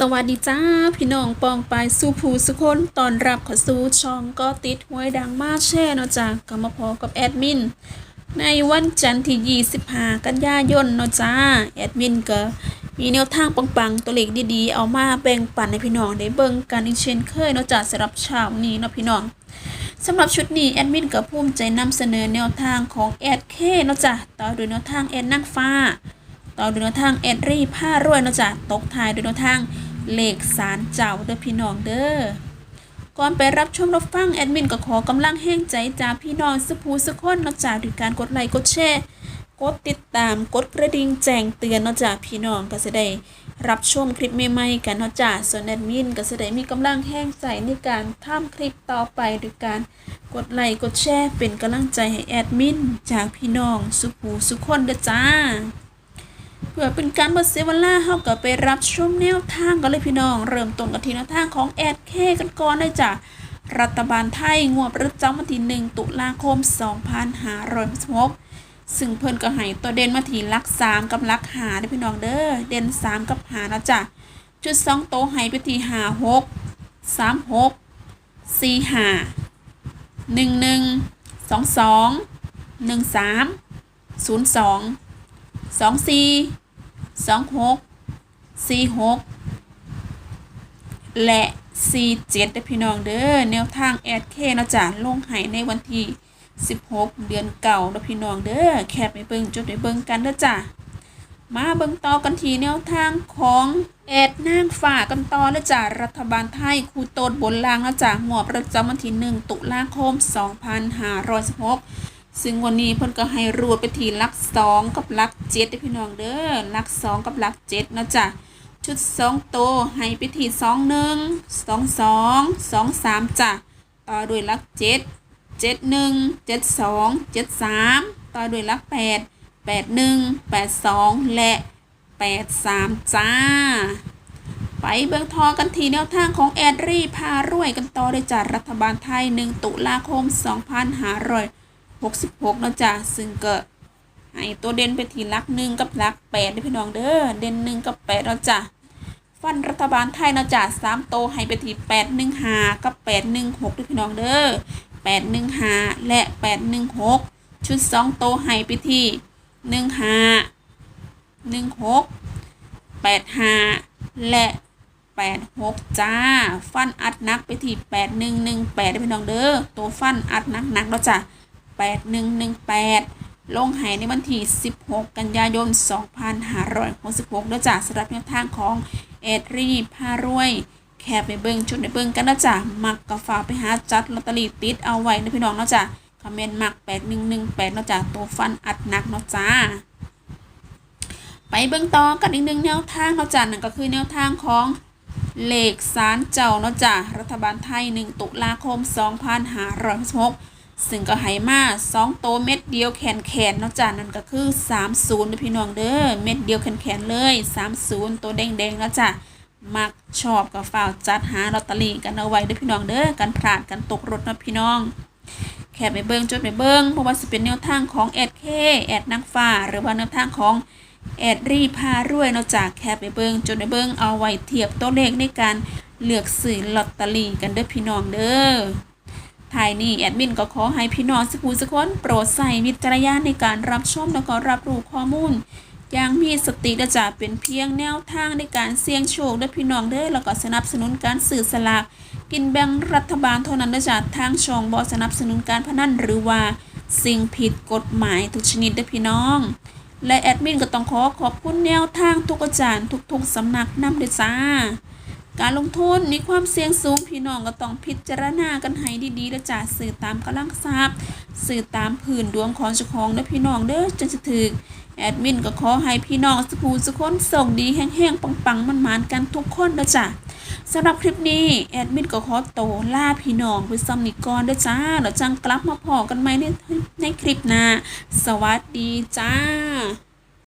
สวัสดีจ้า พี่น้องปองไปสู่ผู้สุคนตอนรับขอสู่ช่องก็ติดหวยดังมากแช่เนาะจ้าก็มาพอกับแอดมิน ในวันจันทร์ที่ 25 กันยายนเนาะจ้าแอดมินก็มีแนวทางปังๆตัวเลขดีๆ เอามาแบ่งปันให้พี่น้องได้เบิ่งกันอีกเช่นเคยเนาะจ้าสำหรับเช้านี้เนาะพี่น้องสำหรับชุดนี้แอดมินก็ภูมิใจนำเสนอแนวทางของแอดเคเนาะจ้ะต่อด้วยแนวทางแอดนางฟ้าต่อด้วยแนวทางแอดรีผ้ารวยเนาะจ้ะตกท้ายด้วยแนวทาง เลขสารเจ้าเด้อพี่น้องเด้อก่อนไปรับชมรับฟังแอดมินก็ขอกำลังแห้งใจจากพี่น้องสุภูสุกคนนาะจ้ะด้วยการกดไลค์กดแชร์กดติดตามกดกระดิ่งแจ้งเตือนนาะจ้ะพี่น้องก็จะได้รับชมคลิปใหม่ๆกันนาะจ้ะส่วนแอดมินก็จะได้มีกำลังแห้งใจในการทำคลิปต่อไปด้วยการกดไลค์กดแชร์เป็นกำลังใจให้แอดมินจากพี่น้องสุภูสุคนเด้อจ้า พื่อเป็นการบดเสียเวลาเฮาก็ไปรับชมแนวทางกันเลยพี่น้อง เริ่มต้นกันที่แนวทางของแอดเคกันก่อนเลยจ้ะรัฐบาลไทยงวดประจำวันที่ 1 ตุลาคม 2566ซึ่งเพิ่นก็ให้ตัวเด่นมาที่ลัก 3 กับลักหาเด้พี่น้องเด้อเด่น 3 กับหานะจ้ะจุด 2 โตวให้ไปที่5 6 3 6 4 5หนึ่งหนึ่งสองสองหนึ่ง สองหกสี่หกและสี่เจ็ดพี่น้องเด้อแนวทางแอดเคเนาะจ้ะลงให้ในวันที่สิบหกเดือนเก่าเนาะพี่น้องเด้อแคบไปเบิ่งจุดไปเบิ่งกันเด้อจ้ะมาเบิ่งต่อกันทีแนวทางของแอดนางฝ่ากันต่อแล้วจ้ะรัฐบาลไทยครูโตดบนลางแล้วจ้ะงวดประจำวันที่1ตุลาคม 2516 ซึ่งวันนี้เพิ่นก็ให้รวดไปทีลัก2กับลักเด้อพี่น้องเด้อลัก2กับลัก7นะจ้ะชุด2โตให้ไปที่2 1 2 2 2 3จ้ะต่อด้วยลัก7 7 1 7 2 7 3ต่อด้วยลัก8แปดหนึ่งแปดสองและแปดสามจ้า ไปเบิงทอกันทีแนวทางของแอดรี่พารวยกันต่อได้จากรัฐบาลไทย1ตุลาคมสองพันห้าร้อย 66นะจ๊ะซึ่งก็ให้ตัวเด่นไปทีลักหนึ่งกับลักแปดด้วยพี่น้องเด้อเด่นหนึ่งกับแปดนะจ๊ะฟันรัฐบาลไทยนะจ๊ะสามโตให้ไปทีแปดหนึ่งหากับแปดหนึ่งหกด้วยพี่น้องเด้อแปดหนึ่งหาและแปดหนึ่งหกชุดสองโตให้ไปที่หนึ่งห้าหนึ่งหกแปดห้าและแปดหกจ้า ฟันอัดนักไปที่แปดหนึ่งหนึ่งแปดได้พี่น้องเด้อตัวฟันอัดนักนักแล้วจ้ะ แปดหนึ่งหนึ่งแปดลงหายในวันที่สิบหกกันยายนสองพันห้าร้อยหกสิบหกแล้วจ้ะสำหรับแนวทางของเอดรีพารวย แคบไปเบิ้งชุดในเบิ้งกันนะจ๊ะมักกระฝาไปหาจัดลอตเตอรี่ติดเอาไว้นะพี่น้องเนาะจ้ะคอมเมนต์มักแปดหนึ่งหนึ่งแปดเนาะจ้ะตัวฟันอัดหนักเนาะจ้าไปเบิ่งต่อกันอีกหนึ่งแนวทางเนาะจ้ะนั่นก็คือแนวทางของเลขสารเจ้าเนาะจ้ะรัฐบาลไทย 1 ตุลาคม 2566 ซึ่งก็ให้มา2โตเม็ดเดียวแขนแขนเนาะจ้ะนั่นก็คือ 30นะพี่น้องเด้อเม็ดเดียวแขนแขนเลย 30 ตัวแดงๆเนะจ้ะมักชอบกับฝ่าวจัดหาลอตเตอรี่กันเอาไว้เด้อพี่น้องเด้อกันพลาดกันตกรถนะพี่น้อง แคบไปเบิงจดไปเบิงเพราะว่าสิเป็นแนวทางของแอดเคแอดนางฟ้า หรือว่าแนวทางของแอดรีพารวยนอกจากแคบไปเบิงจดไปเบิงเอาไว้เทียบตัวเลขในการเลือกซื้อลอตเตอรี่กันเด้อพี่น้องเด้อ ทายนี้แอดมินก็ขอให้พี่น้องสักผู้สักคนโปรดใส่วิจารณญาณในการรับชมแล้วก็รับรู้ข้อมูล อย่างมีสติและจะเป็นเพียงแนวทางในการเสี่ยงโชคด้อพี่น้องเด้อแล้วก็สนับสนุนการสื่อสลาก กินแบ่งรัฐบาลเท่านั้นนะจ๊ะทางช่องบอสนับสนุนการพนันหรือว่าสิ่งผิดกฎหมายทุกชนิดด้อพี่น้อง และแอดมินก็ต้องขอขอบคุณแนวทางทุกอาจารย์ทุกๆสำนักนำด้วยจ้า การลงทุนมีความเสี่ยงสูงพี่น้องก็ต้องพิจารณากันให้ดีๆและจ้าสื่อตามกำลังทรัพย์สื่อตามผื่นดวงของเจ้าของเด้อพี่น้องเด้อจนจะถึกแอดมินก็ขอให้พี่น้องสุภูสุคนส่งดีแห้งๆปังๆมันๆกันทุกคนเด้อจ้าสำหรับคลิปนี้แอดมินก็ขอโตล่าพี่น้องไปซ้ำนิกรด้วยจ้าแล้วจังกลับมาพอกันไหมในในคลิปหน้าสวัสดีจ้า